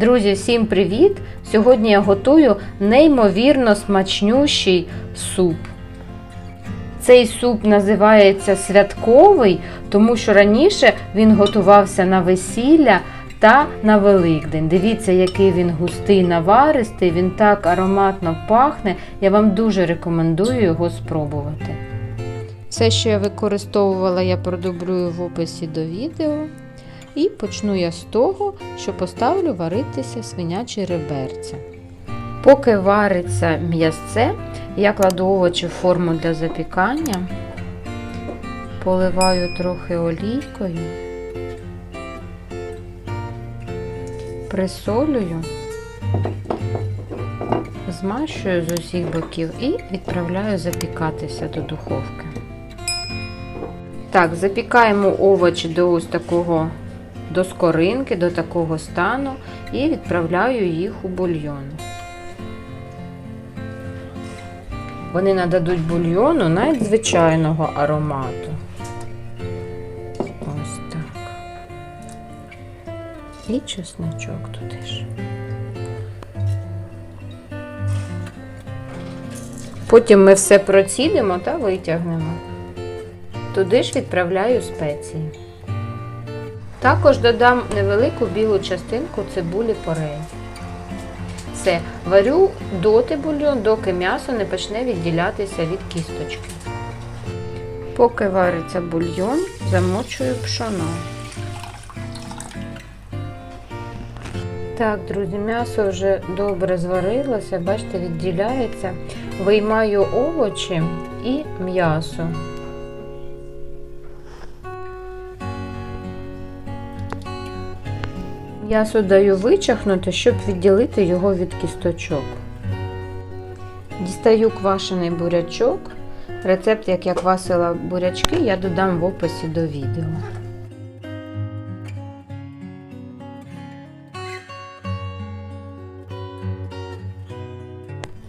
Друзі, всім привіт! Сьогодні я готую неймовірно смачнющий суп. Цей суп називається святковий, тому що раніше він готувався на весілля та на Великдень. Дивіться, який він густий, наваристий, він так ароматно пахне. Я вам дуже рекомендую його спробувати. Все, що я використовувала, я продублюю в описі до відео. І почну я з того, що поставлю варитися свинячі реберця. Поки вариться м'ясце, я кладу овочі в форму для запікання, поливаю трохи олійкою, присолюю, змащую з усіх боків і відправляю запікатися до духовки. Так, запікаємо овочі до ось такого до скоринки, до такого стану і відправляю їх у бульйон. Вони нададуть бульйону навіть звичайного аромату. Ось так. І чесночок туди ж. Потім ми все процідимо та витягнемо. Туди ж відправляю спеції. Також додам невелику білу частинку цибулі порей. Все, варю доти бульйон, доки м'ясо не почне відділятися від кісточки. Поки вариться бульйон, замочую пшоно. Так, друзі, м'ясо вже добре зварилося, бачите, відділяється. Виймаю овочі і м'ясо. М'ясо даю вичахнути, щоб відділити його від кісточок. Дістаю квашений бурячок. Рецепт, як я квасила бурячки, я додам в описі до відео.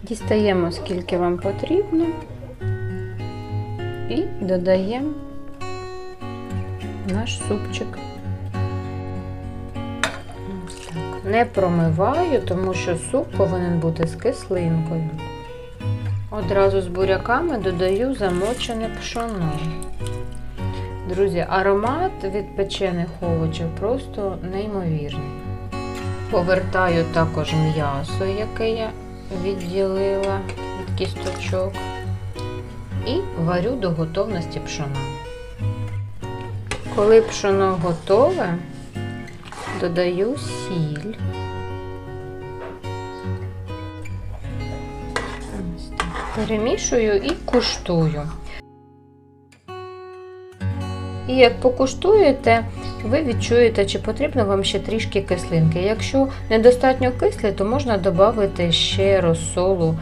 Дістаємо скільки вам потрібно і додаємо наш супчик. Не промиваю, тому що суп повинен бути з кислинкою. Одразу з буряками додаю замочене пшоно. Друзі, аромат від печених овочів просто неймовірний. Повертаю також м'ясо, яке я відділила від кісточок. І варю до готовності пшона. Коли пшоно готове, додаю сіль. Перемішую і куштую. І як покуштуєте, ви відчуєте, чи потрібно вам ще трішки кислинки. Якщо недостатньо кисле, то можна додати ще розсолу,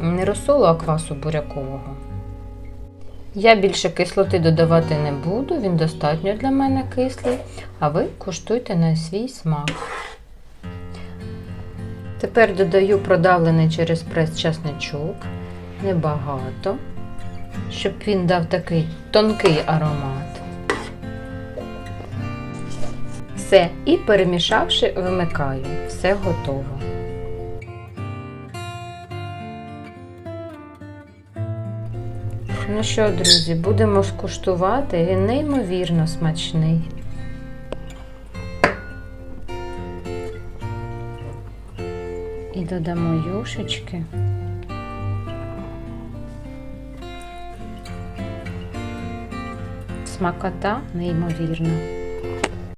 не розсолу, а квасу бурякового. Я більше кислоти додавати не буду, він достатньо для мене кислий, а ви куштуйте на свій смак. Тепер додаю продавлений через прес часничок, небагато, щоб він дав такий тонкий аромат. Все, і перемішавши, вимикаю. Все готово. Ну що, друзі, будемо скуштувати. Він неймовірно смачний. І додамо юшечки. Смакота неймовірна.